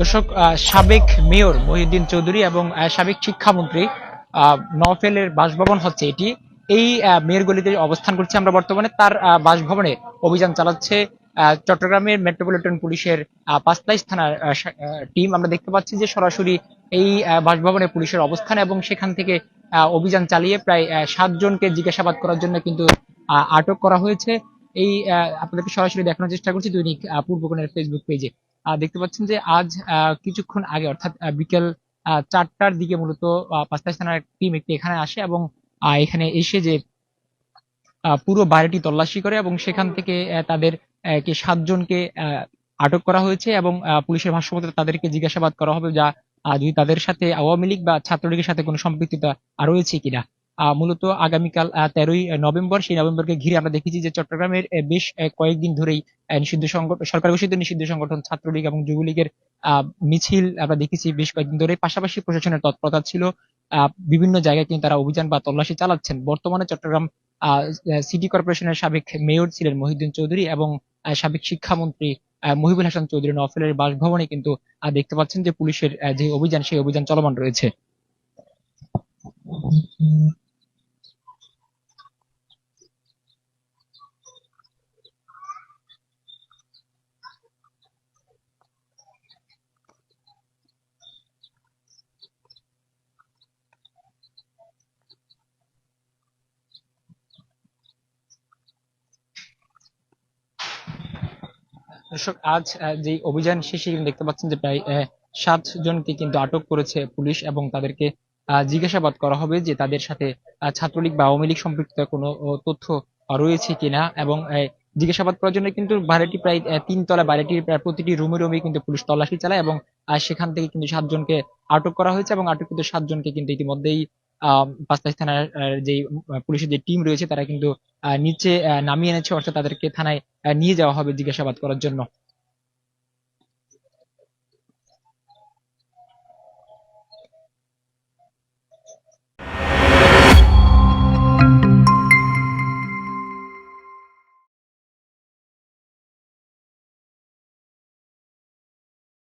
দর্শক সাবেক মেয়র মহিউদ্দিন চৌধুরী এবং সাবেক শিক্ষামন্ত্রী আহ, নওফেলের বাসভবন হচ্ছে এটি। এই মেয়র গলিতে অবস্থান করছে আমরা বর্তমানে। তার বাসভবনে অভিযান চালাচ্ছে চট্টগ্রামের মেট্রোপলিটন পুলিশের পাঁচলাইশ থানার টিম। আমরা দেখতে পাচ্ছি যে সরাসরি এই বাসভবনে পুলিশের অবস্থান এবং সেখান থেকে অভিযান চালিয়ে প্রায় সাতজনকে জিজ্ঞাসাবাদ করার জন্য কিন্তু আটক করা হয়েছে। এই আপনাদেরকে সরাসরি দেখানোর চেষ্টা করছি দৈনিক পূর্বকোণের ফেসবুক পেজে দেখতে পাচ্ছেন যে আজ কিছুক্ষণ আগে অর্থাৎ বিকেল চারটার দিকে মূলত আহ, পাঁচলাইশ থানার টিম একটি এখানে আসে এবং এখানে এসে যে পুরো বাড়িটি তল্লাশি করে এবং সেখান থেকে তাদের কে সাতজনকে আটক করা হয়েছে এবং পুলিশের ভাষ্য মতে তাদেরকে জিজ্ঞাসাবাদ করা হবে যা যদি তাদের সাথে আওয়ামী লীগ বা ছাত্রলীগের সাথে কোনো সম্পৃক্ততা রয়েছে কিনা। মূলত আগামীকাল তেরোই নভেম্বর, সেই নভেম্বরকে ঘিরে আমরা দেখেছি যে চট্টগ্রামের বেশ কয়েকদিন ধরেই নিষিদ্ধ সংগঠন সরকার ঘোষিত নিষিদ্ধ সংগঠন ছাত্রলীগ এবং যুবলীগের মিছিল আমরা দেখেছি বেশ কয়েকদিন ধরে পাশাপাশি প্রশাসনের তৎপরতা ছিল বিভিন্ন জায়গায় কিন্তু তারা অভিযান বা তল্লাশি চালাচ্ছেন। বর্তমানে চট্টগ্রাম সিটি কর্পোরেশনের সাবেক মেয়র ছিলেন মহিউদ্দিন চৌধুরী এবং সাবেক শিক্ষামন্ত্রী মহিবুল হাসান চৌধুরী নফেলের বাসভবনে কিন্তু দেখতে পাচ্ছেন যে পুলিশের যে অভিযান, সেই অভিযান চলমান রয়েছে। দর্শক, আজ যে অভিযান শেষে কিন্তু দেখতে পাচ্ছেন যে প্রায় সাত জনকে কিন্তু আটক করেছে পুলিশ এবং তাদেরকে জিজ্ঞাসাবাদ করা হবে যে তাদের সাথে ছাত্রলীগ বা আওয়ামী লীগ সম্পৃক্ত কোনো তথ্য রয়েছে কিনা এবং জিজ্ঞাসাবাদ করার জন্য কিন্তু বাড়িটি প্রায় তিনতলা বাড়িটির প্রায় প্রতিটি রুমে রুমে কিন্তু পুলিশ তল্লাশি চালায় এবং সেখান থেকে কিন্তু সাতজনকে আটক করা হয়েছে এবং আটক আটককৃত সাতজনকে কিন্তু ইতিমধ্যেই পাঁচলাইশ থানার যে পুলিশের যে টিম রয়েছে, তারা কিন্তু নিচে নামিয়ে এনেছে, অর্থাৎ তাদেরকে থানায় নিয়ে যাওয়া হবে জিজ্ঞাসাবাদ করার জন্য।